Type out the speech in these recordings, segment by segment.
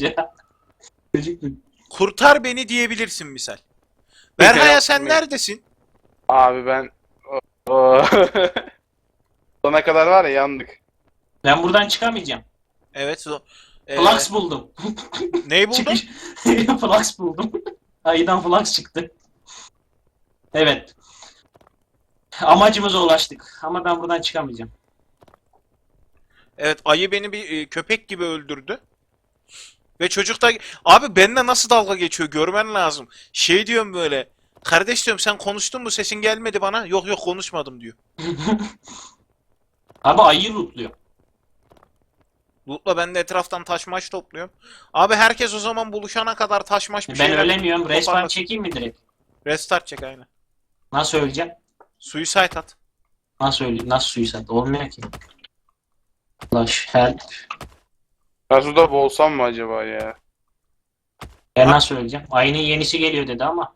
ya. Çocuk mu? Kurtar beni diyebilirsin misal. Berhaya sen neredesin? Abi ben sona kadar var ya yandık. Ben buradan çıkamayacağım. Evet. o- Ee, Flux buldum. neyi buldun? Çıkış. Flux buldum. Ayıdan flux çıktı. Evet. Amacımıza ulaştık. Ama ben buradan çıkamayacağım. Evet ayı beni bir e, köpek gibi öldürdü. Ve çocuk da abi benimle nasıl dalga geçiyor görmen lazım. Şey diyorum böyle. Kardeş diyorum sen konuştun mu sesin gelmedi bana. Yok yok konuşmadım diyor. Abi ayı lootluyor. Loot'la ben de etraftan taş maş topluyorum. Abi herkes o zaman buluşana kadar taş maş bir Ben şeyler ölemiyorum. Respawn toparlasın. çekeyim mi direkt? Restart çek aynen. Nasıl öleceğim? Suicide at. Nasıl öleyim? Nasıl suicide? Olmuyor ki. Flash, help. Ben suda boğulsam mı acaba ya? Ben nasıl öleceğim? Ayının yenisi geliyor dedi ama.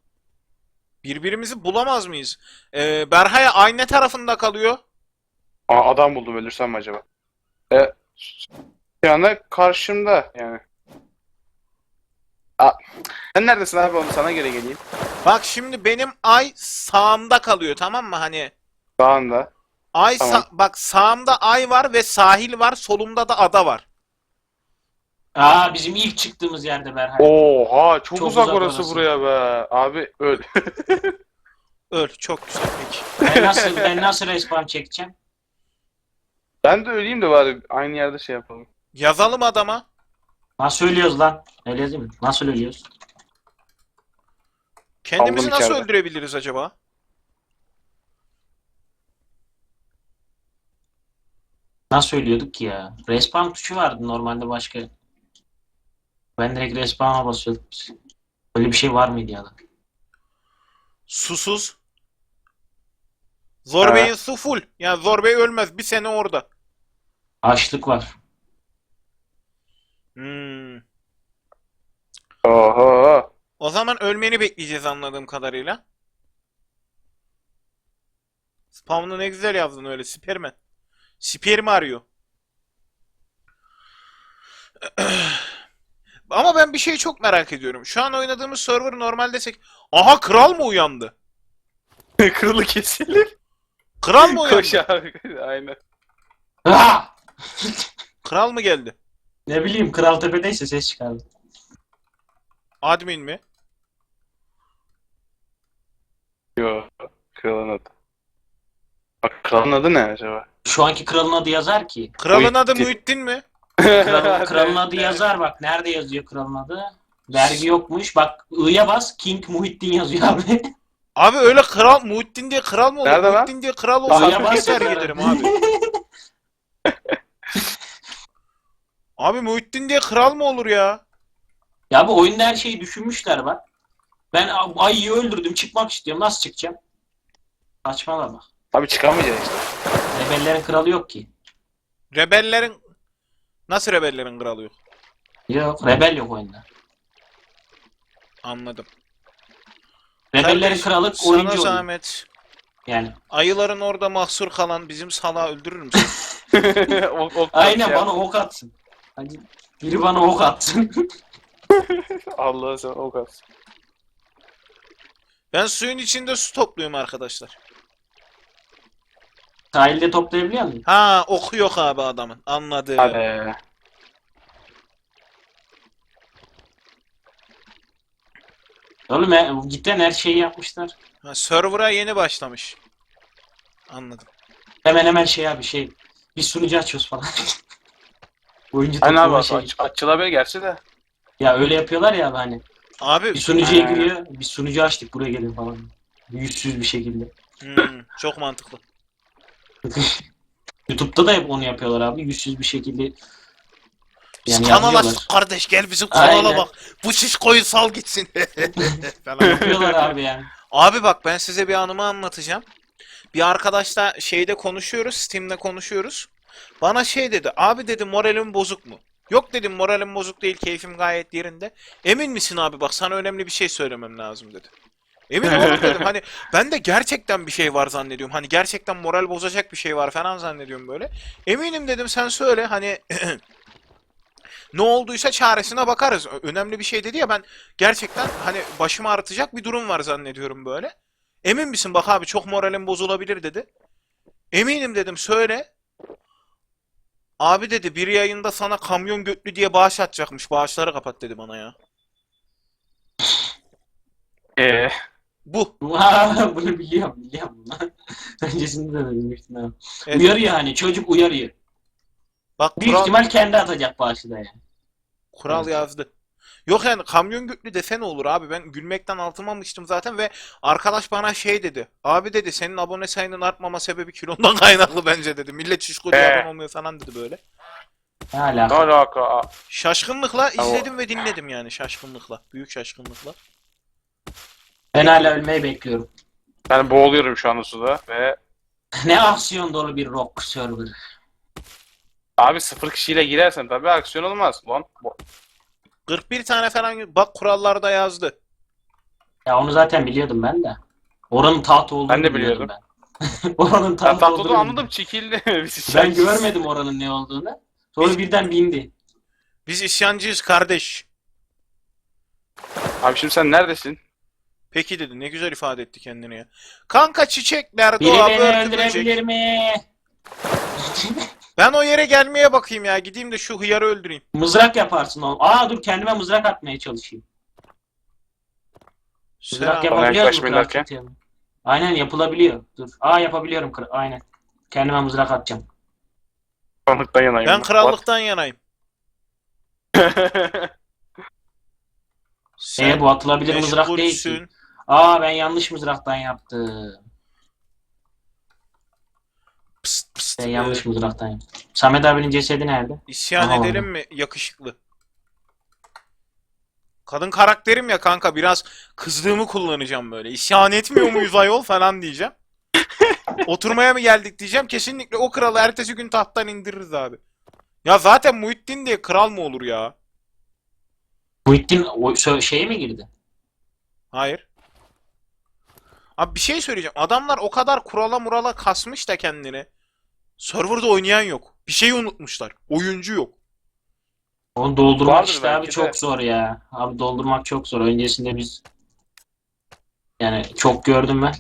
Birbirimizi bulamaz mıyız? Ee, Berhaya aynı tarafında kalıyor. Aa, adam buldum ölürsem mi acaba? E, şu anda karşımda yani. Aa, sen neredesin abi onu sana göre geleyim. Bak şimdi benim ay sağımda kalıyor tamam mı? Hani Sağında. ay Tamam. sa- bak sağımda ay var ve sahil var, solumda da ada var. Aa bizim ilk çıktığımız yerde Berhay. Oha çok, Çok uzak, uzak orası orası. buraya be. Abi öl. Öl. Çok güzel peki. Ben nasıl ben nasıl respawn çekeceğim? ben de öleyim de bari aynı yerde şey yapalım. Yazalım adama. Nasıl ölüyoruz lan? Öyle değil mi? Nasıl ölüyoruz? Kendimizi Aldım nasıl içeride. öldürebiliriz acaba? Nasıl ölüyorduk ki ya? Respawn tuşu vardı normalde başka. Ben direkt respawn'a basıyordum. Öyle bir şey var mıydı ya da? Susuz. Zorbey'in su full. Yani Zorbey ölmez. Bir sene orada. Açlık var. Hmm. Oho. O zaman ölmeni bekleyeceğiz anladığım kadarıyla. Spawn'ı ne güzel yazdın öyle. Spermen. Sperm arıyor. Ama ben bir şeyi çok merak ediyorum. Şu an oynadığımız server normal desek... Aha kral mı uyandı? Kırılı kesilir. Kral mı uyandı? Koş abi. Aynen. Kral mı geldi? Ne bileyim Kral Tepe'deyse ses çıkardı. Admin mi? Yo. Kralın adı. Bak kralın adı ne acaba? Şu anki kralın adı yazar ki. Kralın adı. Muhittin mi? Kral, kralın adı yazar bak. Nerede yazıyor kralın adı? Vergi yokmuş. Bak I'ya bas. King Muhittin yazıyor abi. Abi öyle kral Muhittin diye kral mı olur? Nerede lan? Muhittin diye kral olsa Abi, ben bas- vergi ederim abi. Abi Muhittin diye kral mı olur ya? ya bu oyunda her şeyi düşünmüşler bak. Ben ayıyı öldürdüm. Çıkmak istiyorum. Nasıl çıkacağım? Saçmalama. Abi çıkamayacağız işte. Rebellerin kralı yok ki. Rebellerin nasıl rebellerin kralı yok? Yok. Rebel yok oyunda. Anladım. Rebellerin Kardeşim, kralı Sana oyuncu oyun. zahmet. Yani. Ayıların orada mahsur kalan bizim salağı öldürür müsün? o, o, Aynen şey bana ok atsın. Hadi biri bana ok atsın. Allah'a sen o kalsın. ben suyun içinde su topluyorum arkadaşlar. Sahilde toplayabiliyor musun? Ha oku yok abi adamın. Anladım. Hadi. Oğlum he, cidden her şeyi yapmışlar. Ha, server'a yeni başlamış. Anladım. Hemen hemen şey abi şey. Bir sunucu açıyoruz falan. Oyuncu Aynen abi toplama şey. aç, açılabilir gerçi de. Ya öyle yapıyorlar ya abi hani. Abi Bir sunucuya Ha. giriyor. Bir sunucu açtık buraya gelin falan. Yüzsüz bir şekilde. hmm, çok mantıklı. YouTube'da da hep onu yapıyorlar abi. Yüzsüz bir şekilde. Yani kanal yazıyorlar. açtık kardeş gel bizim kanala Aynen. bak. Bu şiş koyu sal gitsin. Falan. Yapıyorlar abi yani. Abi bak ben size bir anımı anlatacağım. Bir arkadaşla şeyde konuşuyoruz, Steam'de konuşuyoruz. Bana şey dedi, abi dedi moralim bozuk mu? Yok dedim moralim bozuk değil, keyfim gayet yerinde. Emin misin abi bak sana önemli bir şey söylemem lazım dedi. Emin oğlum dedim hani ben de gerçekten bir şey var zannediyorum. Hani gerçekten moral bozacak bir şey var falan zannediyorum böyle. Eminim dedim sen söyle hani Ne olduysa çaresine bakarız. Önemli bir şey dedi ya ben gerçekten hani başımı ağrıtacak bir durum var zannediyorum böyle. Emin misin bak abi çok moralim bozulabilir dedi. Eminim dedim söyle. Abi dedi bir yayında sana kamyon götlü diye bağış atacakmış. Bağışları kapat dedi bana ya. Ee, Bu. Bunu biliyorum biliyorum bunu. Öncesinde de demiştin abi. Evet. Uyarıyor hani çocuk uyarıyor. Bak Büyük kural, ihtimal kendi atacak bağışı da yani. kural Evet. yazdı. Yok yani kamyon götlü dese ne olur abi ben gülmekten altıma almıştım zaten ve arkadaş bana şey dedi. Abi dedi senin abone sayının artmama sebebi kilondan kaynaklı bence dedi. Millet şişko diye Ee. abone olmuyor falan dedi böyle. Ne ne alaka? alaka? Aa, Şaşkınlıkla izledim ve dinledim yani şaşkınlıkla. Büyük şaşkınlıkla. Ben hala ölmeyi bekliyorum. Ben boğuluyorum şu anda suda ve ne aksiyon dolu bir rock server. abi sıfır kişiyle girersen tabii aksiyon olmaz. Lan bu- 41 tane falan bak kurallarda yazdı. Ya onu zaten biliyordum ben de. Oranın taht olduğunu Ben de biliyordum ben. oranın ben taht tatlıda olduğunu anladım çekildi. Biz Ben görmedim oranın ne olduğunu. Sonra birden bindi. Biz isyancıyız kardeş. Abi şimdi sen neredesin? Peki dedi ne güzel ifade etti kendini ya. Kanka çiçekler Biri doğa beni mi? Ben o yere gelmeye bakayım ya. Gideyim de şu hıyarı öldüreyim. mızrak yaparsın oğlum. Aa dur kendime mızrak atmaya çalışayım. Mızrak Selam. yapabiliyor musun? yaklaşmayın? Aynen yapılabiliyor. Dur. Aa yapabiliyorum. kral- Aynen. Kendime mızrak atacağım. Krallıktan yanayım. Ben krallıktan yanayım. Sen Ee bu atılabilir mızrak değil ki. Aa ben yanlış mızraktan yaptım. Pıst pıst. Ben yanlış mızraktan yaptım. Samet abinin cesedi nerede? İsyan Aha, edelim mi yakışıklı? Kadın karakterim ya kanka biraz kızdığımı kullanacağım böyle. İsyan etmiyor muyuz ayol falan diyeceğim. Oturmaya mı geldik diyeceğim. Kesinlikle o kralı ertesi gün tahttan indiririz abi. Ya zaten Muhittin diye kral mı olur ya? Muhittin o şeye mi girdi? Hayır. Abi bir şey söyleyeceğim. Adamlar o kadar kurala murala kasmış da kendini. Serverda oynayan yok. Bir şeyi unutmuşlar. Oyuncu yok. Onu doldurmak Vardır işte abi belki de. çok zor ya. Abi doldurmak çok zor. Öncesinde biz yani çok gördüm ben.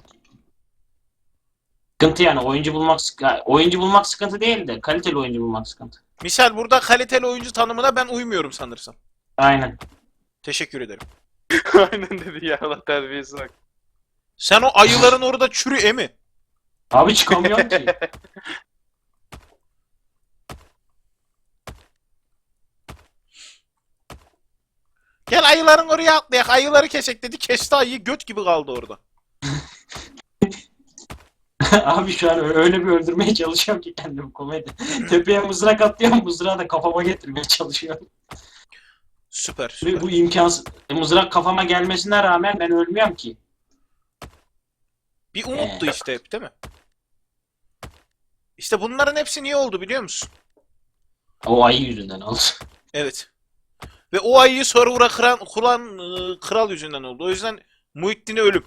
Sıkıntı yani oyuncu bulmak sık- ya oyuncu bulmak sıkıntı değil de kaliteli oyuncu bulmak sıkıntı. Misal burada kaliteli oyuncu tanımına ben uymuyorum sanırsam. Aynen. Teşekkür ederim. Aynen dedi ya Allah terbiyesi bak. Sen o ayıların orada çürü emi. Abi çıkamıyorum ki. Gel ayıların oraya atlayak. Ayıları kesek dedi. Kesti ayıyı göt gibi kaldı orada. Abi şu an öyle bir öldürmeye çalışıyorum ki kendimi komedi. Tepeye mızrak atlıyorum mızrağı da kafama getirmeye çalışıyorum. Süper süper. bu imkansız. Mızrak kafama gelmesine rağmen ben ölmüyorum ki. Bir umuttu işte hep değil mi? İşte bunların hepsi niye oldu biliyor musun? O ayı yüzünden oldu. Evet. Ve o ayıyı server'a kıran, kuran ıı, kral yüzünden oldu. O yüzden Muhittin'e ölüm.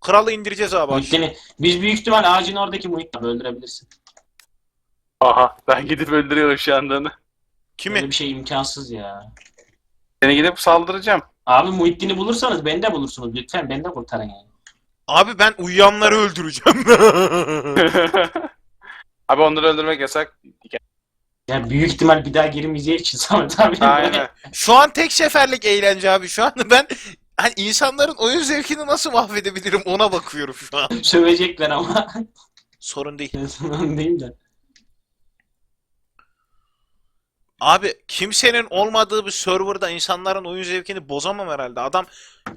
Kralı indireceğiz abi. Muhittin'i biz büyük ihtimal ağacın oradaki Muhittin'i öldürebilirsin. Aha ben gidip öldürüyorum şu anda onu. Kimi? Böyle bir şey imkansız ya. Seni gidip saldıracağım. Abi Muhittin'i bulursanız beni de bulursunuz. Lütfen beni de kurtarın yani. Abi ben uyuyanları öldüreceğim. Abi onları öldürmek yasak. Yani büyük ihtimal bir daha girmeyeceği için Samet abi. Aynen. Şu an tek seferlik eğlence abi. Şu anda ben hani insanların oyun zevkini nasıl mahvedebilirim ona bakıyorum şu an. Sövecekler ama. Sorun değil. Son diyeyim de. Abi kimsenin olmadığı bir serverda insanların oyun zevkini bozamam herhalde. Adam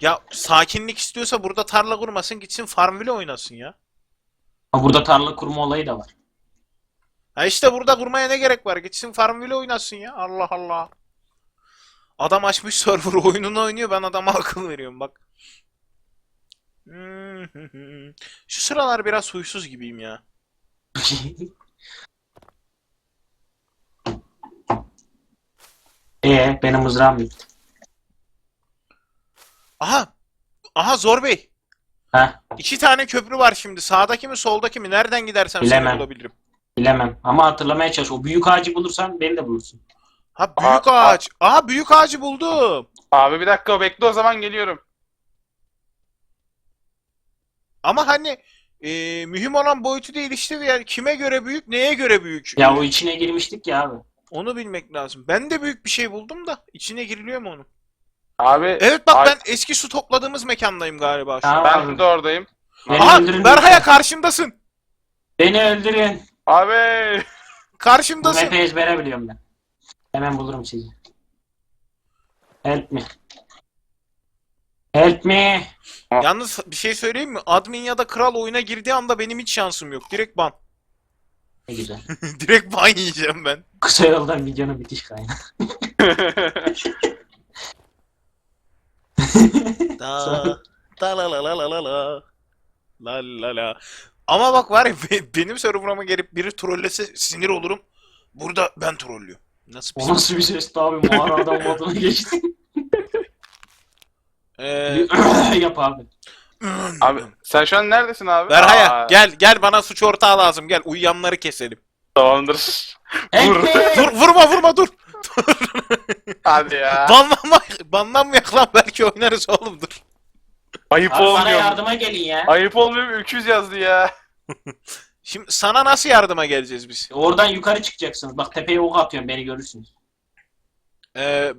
ya sakinlik istiyorsa burada tarla kurmasın gitsin Farmville oynasın ya. Ha, Burada tarla kurma olayı da var. Ha işte burada kurmaya ne gerek var? Gitsin Farmville oynasın ya. Allah Allah. Adam açmış server oyununu oynuyor. Ben adama akıl veriyorum bak. Şu sıralar biraz huysuz gibiyim ya. Ee benim mızrağım bitti. Aha. Aha Zor Bey. Ha İki tane köprü var şimdi. Sağdaki mi soldaki mi? Nereden gidersem seni Bilemem. bulabilirim. bilemem. Ama hatırlamaya çalış. O büyük ağacı bulursan beni de bulursun. Ha büyük Aa, aa. ağaç. Aha büyük ağacı buldum. Abi bir dakika bekle o zaman geliyorum. Ama hani e, mühim olan boyutu değil işte yani kime göre büyük, neye göre büyük? Ya o içine girmiştik ya abi. Onu bilmek lazım. Ben de büyük bir şey buldum da içine giriliyor mu onun? Abi Evet bak Ay- ben eski su topladığımız mekandayım galiba şu an. Tamam. ben de oradayım. Beni Aha öldürün. Berhaya karşımdasın. Beni öldürün. Abi Bu Karşımdasın. map'i ezbere biliyorum ben. Hemen bulurum sizi. Help me. Help me. Yalnız bir şey söyleyeyim mi? Admin ya da kral oyuna girdiği anda benim hiç şansım yok. Direkt ban. Ne güzel. Direkt ban yiyeceğim ben. Kısa yoldan videonun bitiş kaynağı. Da, da la la la la la la. La la la. Ama bak var ya be- benim serverıma gelip biri trollese sinir olurum. Burada ben trollüyorum. Nasıl bir O nasıl bir ses abi? Mağara adam moduna geçti. Ee, Yap abi. Abi sen şu an neredesin abi? Berhaya Aa, gel gel bana suç ortağı lazım gel uyuyanları keselim. Tamamdır. Me. Dur vurma vurma dur. Hadi ya. Banlanma banlanmayak lan belki oynarız oğlum dur. Ayıp Abi bana olmuyor. mu? yardıma gelin ya. Ayıp olmuyor mu? Öküz yazdı ya. Şimdi sana nasıl yardıma geleceğiz biz? Oradan yukarı çıkacaksınız. Bak tepeye ok atıyorum beni görürsünüz. Ee,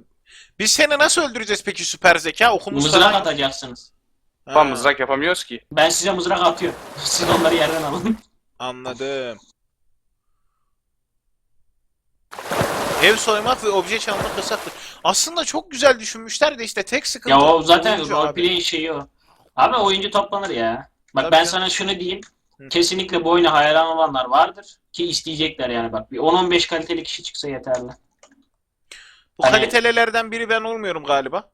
biz seni nasıl öldüreceğiz peki süper zeka? Okumuz Mızrak falan. atacaksınız. Ha, Tam mızrak yapamıyoruz ki. Ben size mızrak atıyorum. Siz onları yerden alın. Anladım. Ev soymak ve obje çalmak yasaktır. Aslında çok güzel düşünmüşler de işte tek sıkıntı ya o zaten oyuncu abi. roleplay şeyi o. Abi oyuncu toplanır ya. Bak Tabii ben canım. sana şunu diyeyim. Hı. Kesinlikle bu oyuna hayran olanlar vardır. Ki isteyecekler yani bak. Bir 10-15 kaliteli kişi çıksa yeterli. Bu Hani- kalitelilerden biri ben olmuyorum galiba.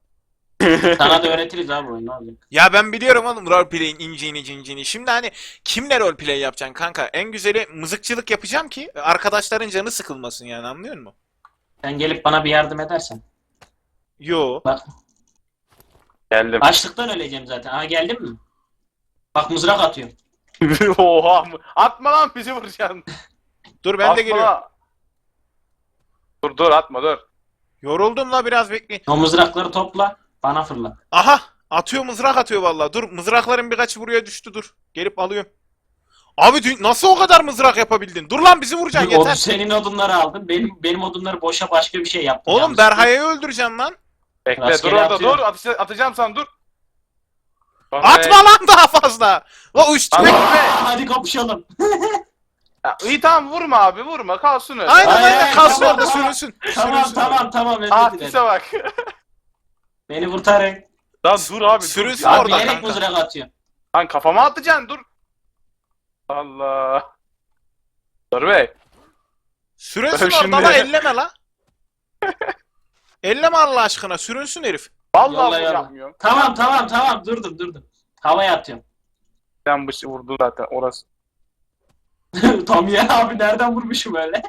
Sana da öğretiriz abi oyunu ne olacak. Ya ben biliyorum oğlum roleplay'in incini cincini. Şimdi hani kimle roleplay yapacaksın kanka? En güzeli mızıkçılık yapacağım ki arkadaşların canı sıkılmasın yani anlıyor musun? Sen gelip bana bir yardım edersen. Yo. Bak Geldim. açlıktan öleceğim zaten. Aha geldin mi? Bak mızrak atıyorum. Oha. Atma lan bizi vuracaksın. Dur ben Atma de geliyorum. Dur dur atma dur. Yoruldum la biraz bekleyin. O mızrakları topla. Bana fırla. Aha! Atıyor mızrak atıyor vallahi. Dur mızrakların birkaçı buraya düştü dur. Gelip alıyorum. Abi dü- nasıl o kadar mızrak yapabildin? Dur lan bizi vuracaksın yeter. senin odunları aldım. Benim benim odunları boşa başka bir şey yaptım. Oğlum yanlışlıkla. Berhaya'yı öldüreceksin lan. Bekle dur Rastgele orada atıyorum. dur. Atış- atacağım sana dur. Bak Atma lan daha fazla. La üstüme Tamam. gitme. Hadi kapışalım. Ya, iyi tamam vurma abi vurma kalsın öyle. Aynen Hayır, aynen kalsın tamam, orada tamam. sürünsün. tamam Sürünsün. tamam tamam özür Ah dilerim. bak. Beni kurtarın. Lan dur abi. dur. Sürünsün Ya, Abi orada bilerek kanka. mızrak atıyorum. Lan kafama atacaksın dur. Allah. Dur bey. Sürünsün Ben orada şimdi- la elleme la. elleme Allah aşkına sürünsün herif. Vallahi Yolla, yapmıyorum. Tamam tamam tamam durdum durdum. Havaya atıyorum. Sen bu şey vurdu zaten orası. Tam ya abi nereden vurmuşum öyle?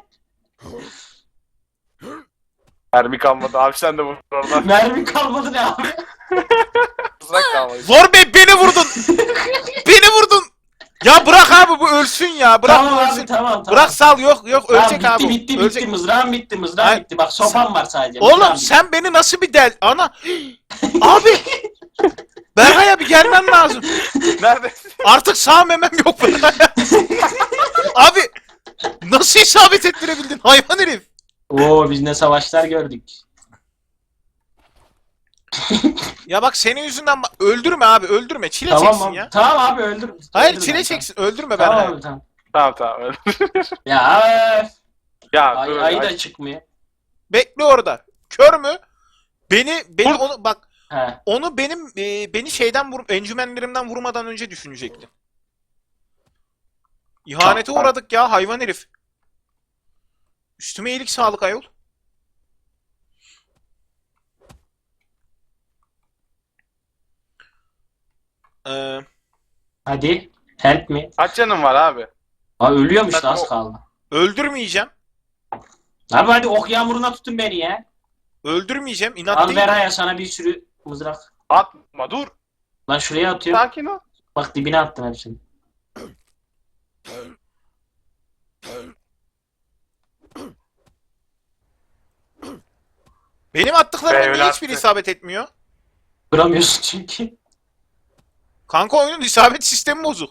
Mermi kalmadı abi sen de vur oradan. Mermi kalmadı ne abi? Mızrak kalmadı. Zor Bey beni vurdun. beni vurdun. Ya bırak abi bu ölsün ya. Bırak tamam bu abi ölsün. tamam tamam. Bırak sal yok yok Tamam, ölecek bitti, abi. Bitti ölecek. bitti mızrağım bitti mızrağım Hayır. bitti. Bak sopam var sadece. mızrağım Oğlum bitti. sen beni nasıl bir del... Ana! Abi! Berha'ya bir gelmen lazım. Neredesin? Artık sağ memem yok Berha'ya. Abi! Nasıl isabet ettirebildin hayvan herif? Oo biz ne savaşlar gördük. Ya bak senin yüzünden ba- öldürme abi öldürme. Çile Tamam çeksin abi. ya. Tamam abi öldür. Hayır öldür çile ben, çeksin. Öldürme Tamam Berha'yı. abi tamam. tamam tamam öyle. Ya. Ya Ay, dur. ayı ay- da çıkmıyor. Bekle orada. Kör mü? Beni beni Vur. onu bak He. onu benim e, beni şeyden vur encümenlerimden vurmadan önce düşünecekti. İhanete uğradık ya hayvan herif. Üstüme iyilik sağlık ayol. Ee, Hadi. Help me. Kaç canın var abi? Aa ölüyorum işte az kaldı. öldürmeyeceğim. Abi hadi ok yağmuruna tutun beni ya. Öldürmeyeceğim. İnat Al değil. Beraya sana bir sürü mızrak. Atma dur. Lan şuraya atıyorum. Sakin ol. Bak dibine attım hepsini. Benim attıklarımın niye öyle hiçbir attı. isabet etmiyor? Vuramıyorsun çünkü. Kanka oyunun isabet sistemi bozuk.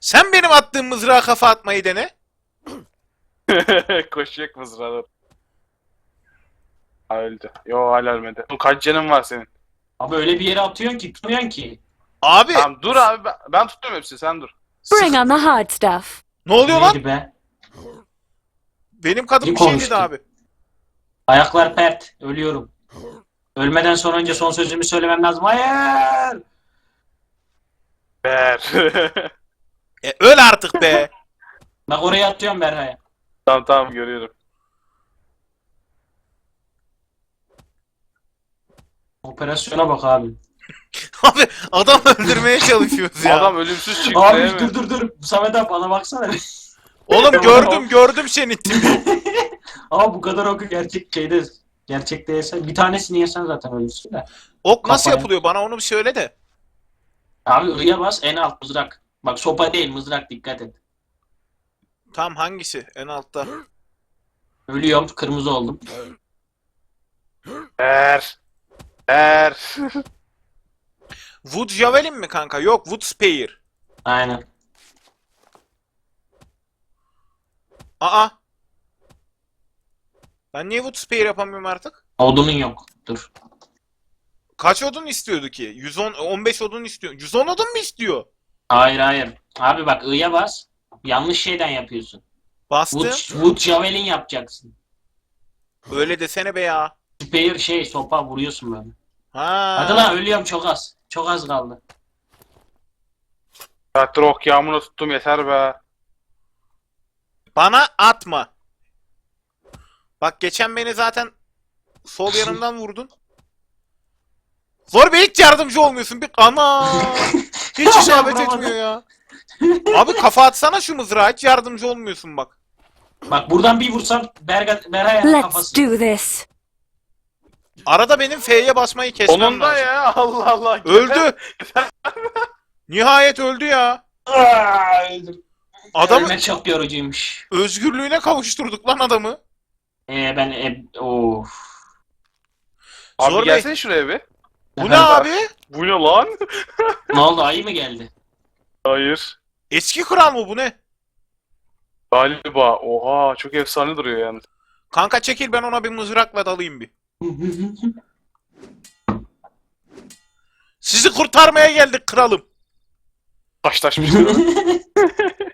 Sen benim attığım mızrağa kafa atmayı dene. Koşacak mızrağı. Ha, öldü. Yo hala ölmedi. Bu kaç canın var senin? Abi öyle bir yere atıyorsun ki tutmuyorsun ki. Abi Tamam dur abi ben, ben tutuyorum hepsini sen dur. Bring on the hard stuff. ne oluyor lan? Neydi be? Benim kadın İyi bir şey dedi abi. Ayaklar pert. Ölüyorum. Ölmeden sonra önce son sözümü söylemem lazım. Hayır. Ver. E, öl artık be. Bak oraya atıyorum Berha'ya. tamam tamam görüyorum. Operasyona bak abi. abi adam öldürmeye çalışıyoruz ya. Adam ölümsüz çıktı Abi mi? dur dur dur. Samet abi bana baksana. Oğlum gördüm gördüm senin tipi. Ama bu kadar oku gerçek şeyde gerçekte yesen bir tanesini yesen zaten ölürsün de. Ok nasıl Kafaya. yapılıyor bana onu bir söyle de. Abi ıya bas en alt mızrak. Bak sopa değil mızrak dikkat et. Tam hangisi? En altta. Ölüyorum kırmızı oldum. Ver. Ver. Wood Javelin mi kanka? Yok Wood Spear. Aynen. Aa. Ben niye Wood Spear yapamıyorum artık? Odunun yok. Dur. Kaç odun istiyordu ki? 110 15 odun istiyor. 110 odun mu istiyor? Hayır hayır. Abi bak ıya bas. Yanlış şeyden yapıyorsun. Bastım. Wood, wood javelin yapacaksın. Öyle desene be ya. Spear şey sopa vuruyorsun böyle. Ha. Hadi lan ölüyorum çok az. Çok az kaldı. Saattir ok yağmuruna tuttum yeter be. Bana atma. Bak geçen beni zaten sol yanımdan vurdun. Zor be hiç yardımcı olmuyorsun. Bir ana. Hiç isabet etmiyor ya. Abi kafa atsana şu mızrağı. Hiç yardımcı olmuyorsun bak. Bak buradan bir vursam Berga, Berha'ya Let's kafası. do this. Arada benim F'ye basmayı kesmem Onun da lazım. ya Allah Allah. Öldü. Nihayet öldü ya. Aa, öldüm. Adamı Ölmek çok yorucuymuş. özgürlüğüne kavuşturduk lan adamı. Ee, ben e, of. Abi Zor Bey. gelsene şuraya bir. Bu ne abi? Bu ne lan? Ne oldu ayı mı geldi? Hayır. Eski kral mı bu ne? Galiba. Oha çok efsane duruyor yalnız. Kanka çekil ben ona bir mızrakla dalayım bir. Sizi kurtarmaya geldik kralım. Taşlaşmış.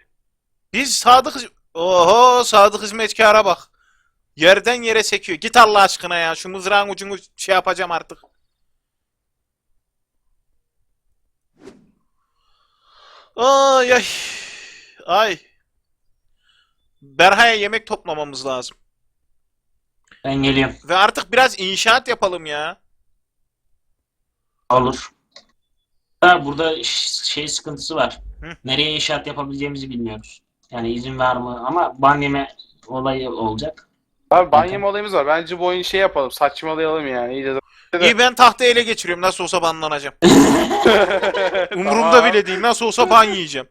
Biz sadık... Oho sadık hizmetkara bak. Yerden yere sekiyor. Git Allah aşkına ya. Şu mızrağın ucunu şey yapacağım artık. Ay ay. Ay. Berha'ya yemek toplamamız lazım. ben geliyorum. Ve artık biraz inşaat yapalım ya. Olur. Ha, burada şey sıkıntısı var. Hı. Nereye inşaat yapabileceğimizi bilmiyoruz. Yani izin var mı? Ama ban yeme olayı olacak. Abi banyo olayımız var. Bence bu oyun şey yapalım. Saçmalayalım yani. İyice İyi ben tahtayı ele geçiriyorum. Nasıl olsa banlanacağım. Umurumda Tamam. bile değil. Nasıl olsa ban yiyeceğim.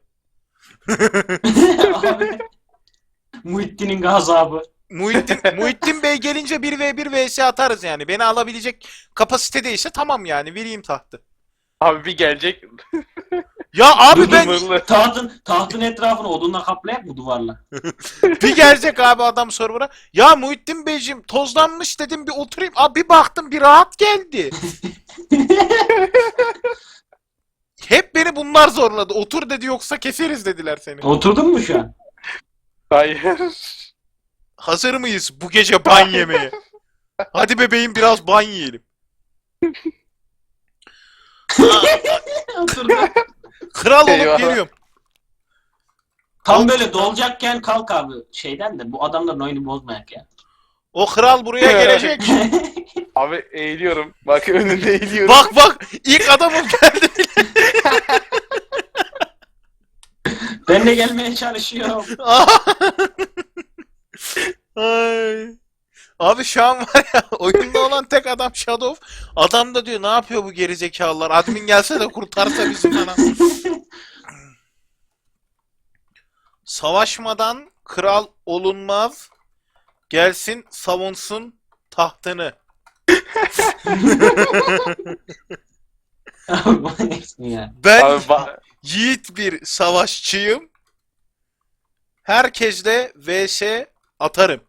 Abi. Muhittin'in gazabı. Muhittin, Muhittin Bey gelince 1v1 vs atarız yani. Beni alabilecek kapasitedeyse tamam yani vereyim tahtı. Abi bir gelecek. Ya abi ben. Tahtın, tahtın etrafını odunla kaplayak mı duvarla? bir gelecek abi adam server'a. Ya Muhittin Beyciğim tozlanmış dedim bir oturayım. Abi bir baktım bir rahat geldi. Hep beni bunlar zorladı. Otur dedi yoksa keseriz dediler seni. Oturdun mu şu an? Hayır. Hazır mıyız bu gece ban yemeye? Hadi bebeğim biraz ban yiyelim. Oturdum. Kral olup Eyvah. geliyorum. Tam böyle dolacakken kalk abi şeyden de bu adamların oyunu bozmayak ya. O kral buraya gelecek. Abi eğiliyorum. Bak önünde eğiliyorum. bak bak ilk adamım geldi. ben de gelmeye çalışıyorum. Ay. Abi şu an var ya oyunda olan tek adam Shadow. Adam da diyor ne yapıyor bu gerizekalılar? Admin gelse de kurtarsa bizi falan. Savaşmadan kral olunmaz. Gelsin savunsun tahtını. Abi manyaksın ya. Ben Abi ba- yiğit bir savaşçıyım. Herkesle vs atarım.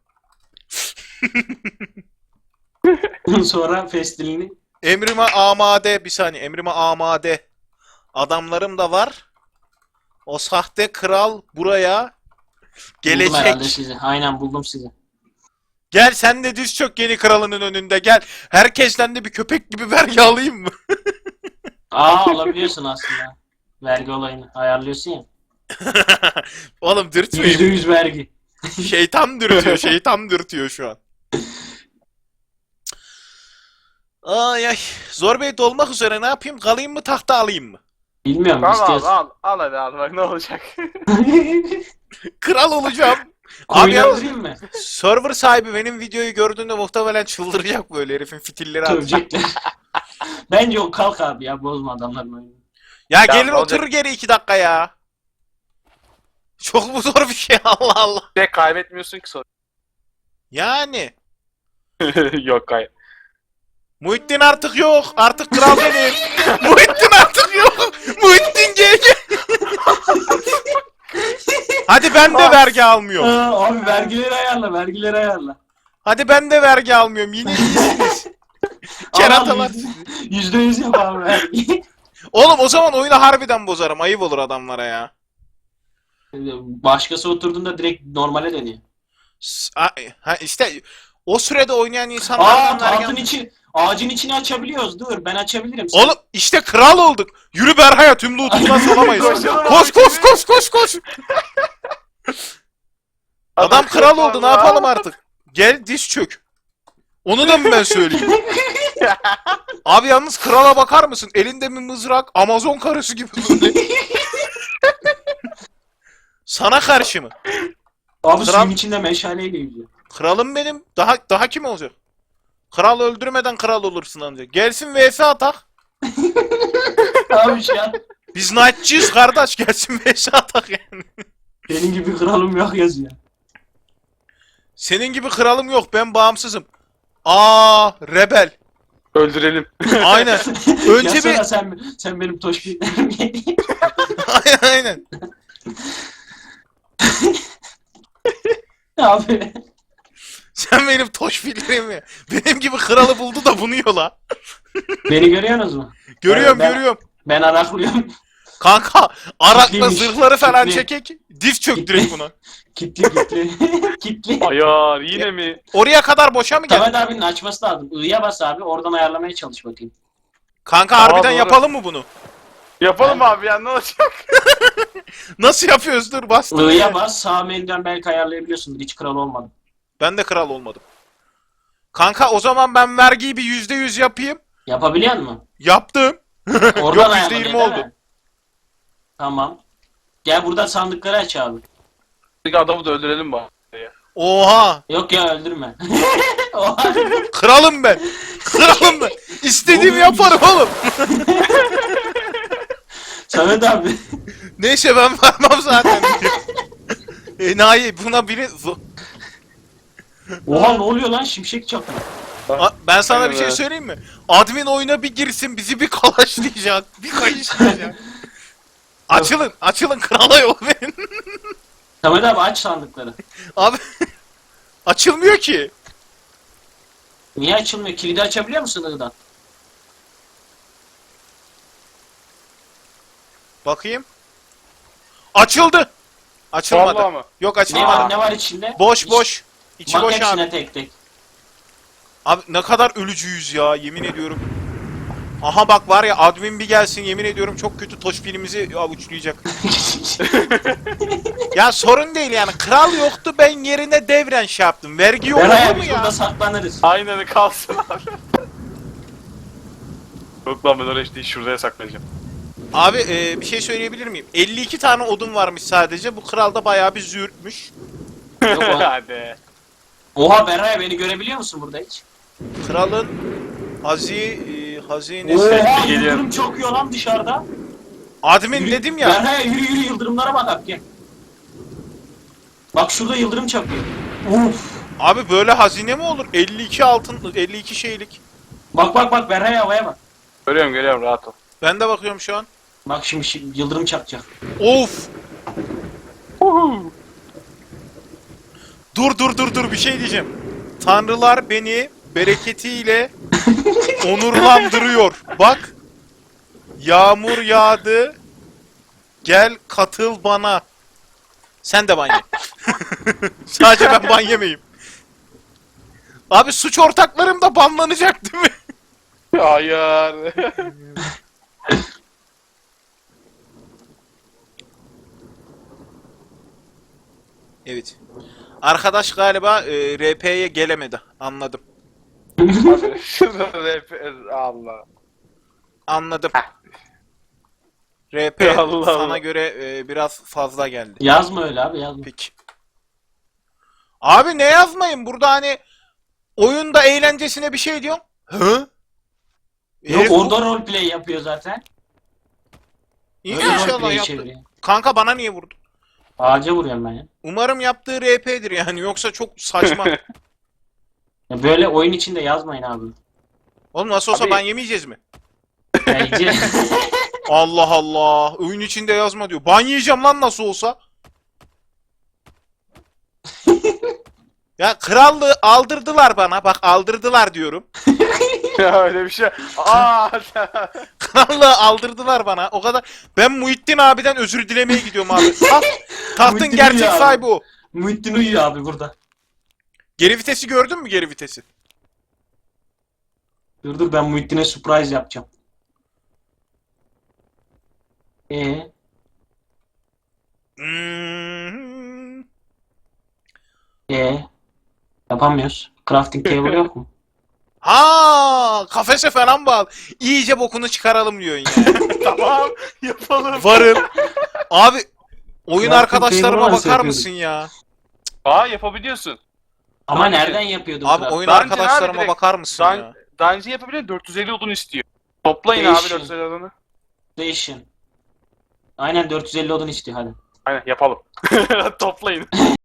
Sonra festilini Emrime amade bir saniye emrime amade. Adamlarım da var. O sahte kral buraya buldum herhalde gelecek. sizi. Aynen buldum sizi. Gel sen de diz çök yeni kralının önünde gel. Herkesten de bir köpek gibi vergi alayım mı? Aa alabiliyorsun aslında. Vergi olayını ayarlıyorsun ya. Oğlum dürtmeyin. yüz vergi. Şeytan dürtüyor, şeytan dürtüyor şu an. Ay ay. Zor Bey dolmak üzere ne yapayım? Kalayım mı tahta alayım mı? Bilmiyorum Al al istiyorsun. al al hadi al bak ne olacak. Kral olacağım. Abi Koyun yalnız mı? server sahibi benim videoyu gördüğünde muhtemelen çıldıracak böyle herifin fitilleri atacak. Bence o kalk abi ya bozma adamların oyunu. Ya, Ya gelir olacak? oturur geri iki dakika ya. Çok mu zor bir şey Allah Allah. Bir de kaybetmiyorsun ki sonra. Yani. Yok kay. Muhittin artık yok. Artık kral benim. Muhittin artık yok. Muhittin gel gel. Hadi ben de vergi almıyorum. Aa, abi vergileri ayarla vergileri ayarla. Hadi ben de vergi almıyorum. Yine iyisiniz. Keratalar. Al, yüzde- Yüzde yüz yap abi vergi. Oğlum o zaman oyunu harbiden bozarım. Ayıp olur adamlara ya. Başkası oturduğunda direkt normale dönüyor. S- a- Ha işte o sürede oynayan Aa insanlardan vergi altın al- içi ağacın içini açabiliyoruz. Dur ben açabilirim. Sen- Oğlum işte kral olduk. Yürü Berha'ya tüm loot'undan salamayız. Koş koş koş koş koş. Adam kral oldu ne yapalım artık. Gel diz çök. Onu da mı ben söyleyeyim? Abi yalnız krala bakar mısın? Elinde bir mızrak Amazon karısı gibi böyle. Sana karşı mı? Abi Kral- suyun içinde meşaleyle yüzüyor. Kralım benim. Daha daha kim olacak? Kral öldürmeden kral olursun ancak. Gelsin vs atak. abi şu an Biz Knight'çıyız kardeş. Gelsin vs atak yani. benim gibi kralım yok yazıyor. Senin gibi kralım yok. Ben bağımsızım. Aa, rebel. Öldürelim. Aynen. Önce Yazsana bir sen, sen benim toşbihlerimi aynen. Abi. Sen benim toşbillerimi. Benim gibi kralı buldu da bunu yola. Beni görüyorsunuz mu? Görüyorum Ben- görüyorum. Ben araklıyorum. Kanka Arak'la Kitliymiş, zırhları falan kitli. çekek. Diz çök direkt buna. Kitli kitli. kitli. Ayar yine mi? Oraya kadar boşa mı gel? Samet abinin açması lazım. I'ya bas abi. Oradan ayarlamaya çalış bakayım. Kanka Aa, harbiden doğru. yapalım mı bunu? Yapalım abi ya ne olacak? Nasıl yapıyoruz? Dur bas. I'ya bas. Sağ menüden belki ayarlayabiliyorsundur. Hiç kral olmadım. Ben de kral olmadım. Kanka o zaman ben vergiyi bir yüzde yüz yapayım. Yapabiliyor musun? Yaptım. Oradan Yok, %20 değil oldu. Tamam. Gel burada sandıkları aç abi. Peki adamı da öldürelim bari. Oha. Yok ya öldürme. Oha. Kralım ben. Kralım ben. İstediğimi yaparım oğlum. Samet abi. Neyse ben varmam zaten. Enayi buna biri... Oha ne oluyor lan şimşek çakıyor. A- Ben sana bir şey öyle. söyleyeyim mi? Admin oyuna bir girsin bizi bir kalaşlayacak. Bir kayışlayacak. açılın. Açılın krala yol verin. Samet abi aç sandıkları. Abi açılmıyor ki. Niye açılmıyor? Kilidi açabiliyor musun I'dan? Bakayım. Açıldı. Açılmadı. Vallahi mı? Yok Ne açılmadı. var, ne var içinde? Boş İç- boş. İçi Bak boş hepsine abi. tek tek. Abi ne kadar ölücüyüz ya yemin ediyorum. Aha bak var ya admin bir gelsin yemin ediyorum çok kötü toşpilimizi avuçlayacak. ya sorun değil yani kral yoktu ben yerine devren şey yaptım. Vergi yok Beray olur abi mu şurada ya? saklanırız. Aynen kalsın abi. Yok lan ben oraya işte şuraya saklayacağım. Abi e, bir şey söyleyebilir miyim? 52 tane odun varmış sadece. Bu kral da bayağı bir zürtmüş. Yok o- Hadi. Oha Beray beni görebiliyor musun burada hiç? Kralın hazi e, hazinesi. Oha Geliyorum. yıldırım çakıyor lan dışarıda. Admin Yürü- dedim ya. Beray yürü yürü yıldırımlara bak abi gel. Bak şurada yıldırım çakıyor. Uf. Abi böyle hazine mi olur? 52 altın 52 şeylik. Bak bak bak Berhay havaya bak. Görüyorum görüyorum rahat ol. Ben de bakıyorum şu an. Bak şimdi, şimdi yıldırım çakacak. Of! Dur dur dur dur bir şey diyeceğim. Tanrılar beni bereketiyle onurlandırıyor. Bak. Yağmur yağdı. Gel katıl bana. Sen de ban ye. Sadece ben ban yemeyeyim. Abi suç ortaklarım da banlanacak değil mi? Hayır. Evet. Arkadaş galiba e, RP'ye gelemedi. Anladım. Allah. Anladım. RP Allah sana Allah. göre e, biraz fazla geldi. Yazma öyle abi yazma. Peki. Abi ne yazmayın burada hani oyunda eğlencesine bir şey diyorum. Hı? Yok Herif- orada roleplay yapıyor zaten. İyi, Öyle İnşallah roleplay yaptı. çeviriyor. Kanka bana niye vurdu? Ağaca vuruyorum ben ya. Umarım yaptığı RP'dir yani yoksa çok saçma. ya. Böyle oyun içinde yazmayın abi. Oğlum nasıl olsa Abi- ban yemeyeceğiz mi? Bence. Allah Allah. Oyun içinde yazma diyor. Ban yiyeceğim lan nasıl olsa. ya krallığı aldırdılar bana. Bak aldırdılar diyorum. Ya öyle bir şey. Aa. Krallığı aldırdılar bana. O kadar. Ben Muhittin abiden özür dilemeye gidiyorum abi. Taht, tahtın Muhittin gerçek uyuyor abi. sahibi o. Muhittin uyuyor abi burada. Geri vitesi gördün mü geri vitesi? Dur dur ben Muhittin'e surprise yapacağım. Ee, Hmm. ee, yapamıyoruz. Crafting table yok mu? Ha, kafese falan bağlı. İyice bokunu çıkaralım diyorsun yani. tamam yapalım. Varım. Abi oyun Ya, arkadaşlarıma nasıl bakar yapıyorduk? mısın ya? Aa yapabiliyorsun. Ama Bence- nereden yapıyordun Abi oyun önce arkadaşlarıma abi direkt bakar mısın Dan ya? daha önce yapabiliyor 450 odun istiyor. Toplayın abi 450 odunu. Station. Aynen 450 odun istiyor hadi. Aynen yapalım. Toplayın.